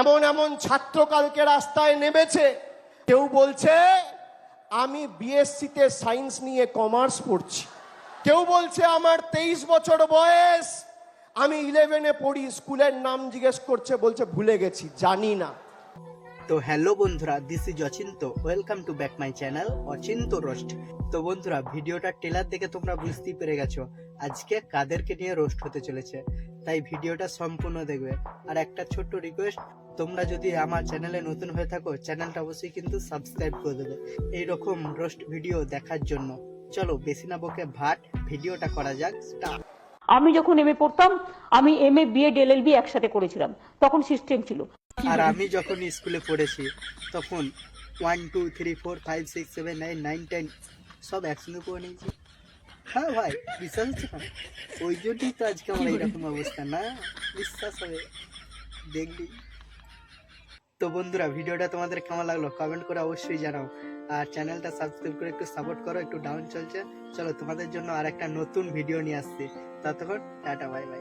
এমন এমন ছাত্র কালকে রাস্তায় নেমেছে, কেউ বলছে, আমি বিএসসিতে সায়েন্স নিয়ে কমার্স পড়ছি। কেউ বলছে, আমার তেইশ বছর বয়স, আমি ইলেভেনে পড়ি। স্কুলের নাম জিজ্ঞেস করছে, বলছে, ভুলে গেছি, জানি না। তো হ্যালো বন্ধুরা this is Achinta. Welcome to back my channel Achinta roast তো বন্ধুরা, ভিডিওটা টেলার দেখে তোমরা বুঝতেই পেরে গেছো, আজকে কাদেরকে নিয়ে রোস্ট হতে চলেছে। তাই ভিডিওটা সম্পূর্ণ দেখবে। আর একটা ছোট্ট রিকোয়েস্ট তোমরা যদি আমার চ্যানেলে নতুন হয়ে থাকো চ্যানেলটা অবশ্যই কিন্তু সাবস্ক্রাইব করে দেবে। এই রকম রোস্ট ভিডিও দেখার জন্য। চলো বেশি না বকে ভাট ভিডিওটা করা যাক স্টার্ট আমি যখন এমএ পড়তাম আমি এমএ বিএড এলএলবি একসাথে করেছিলাম। তখন সিস্টেম ছিল। আর আমি যখন স্কুলে পড়েছি তখন one two three four five six seven nine nine ten সব একসঙ্গে পড়ে নিয়েছি। হ্যাঁ ভাই বিশ্বাস হচ্ছে না? ওই জন্যই তো আজকে আমার এইরকম অবস্থা না? বিশ্বাস হবে। দেখবি। তো বন্ধুরা, ভিডিওটা তোমাদের কেমন লাগল কমেন্ট করে অবশ্যই জানাও। আর চ্যানেলটা সাবস্ক্রাইব করে একটু সাপোর্ট করো, একটু ডাউন চলছে। চলো তোমাদের জন্য আর একটা নতুন ভিডিও নিয়ে আসছি। ততক্ষণ, টাটা বাই বাই